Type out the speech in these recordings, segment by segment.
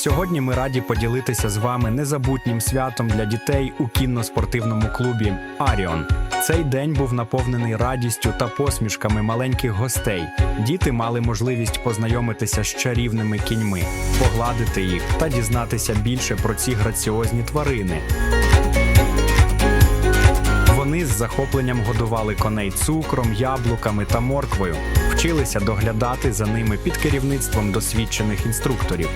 Сьогодні ми раді поділитися з вами незабутнім святом для дітей у кінно-спортивному клубі Аріон. Цей день був наповнений радістю та посмішками маленьких гостей. Діти мали можливість познайомитися з чарівними кіньми, погладити їх та дізнатися більше про ці граціозні тварини. Вони з захопленням годували коней цукром, яблуками та морквою, вчилися доглядати за ними під керівництвом досвідчених інструкторів.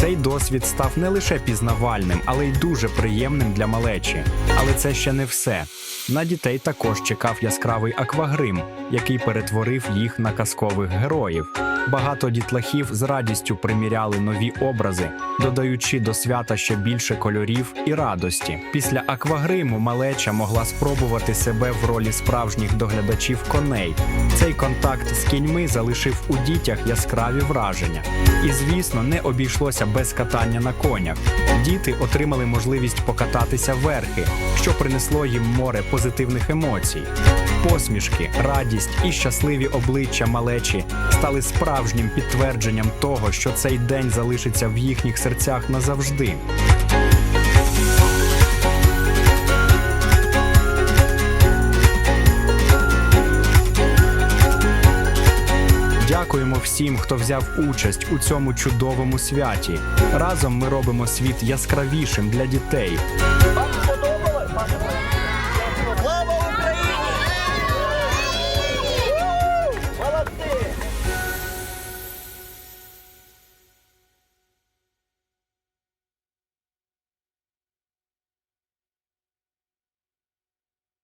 Цей досвід став не лише пізнавальним, але й дуже приємним для малечі. Але це ще не все. На дітей також чекав яскравий аквагрим, який перетворив їх на казкових героїв. Багато дітлахів з радістю приміряли нові образи, додаючи до свята ще більше кольорів і радості. Після аквагриму малеча могла спробувати себе в ролі справжніх доглядачів коней. Цей контакт з кіньми залишив у дітях яскраві враження. І, звісно, не обійшлося без катання на конях. Діти отримали можливість покататися верхи, що принесло їм море позитивних емоцій. Посмішки, радість і щасливі обличчя малечі стали справжнім підтвердженням того, що цей день залишиться в їхніх серцях назавжди. Дякуємо всім, хто взяв участь у цьому чудовому святі. Разом ми робимо світ яскравішим для дітей.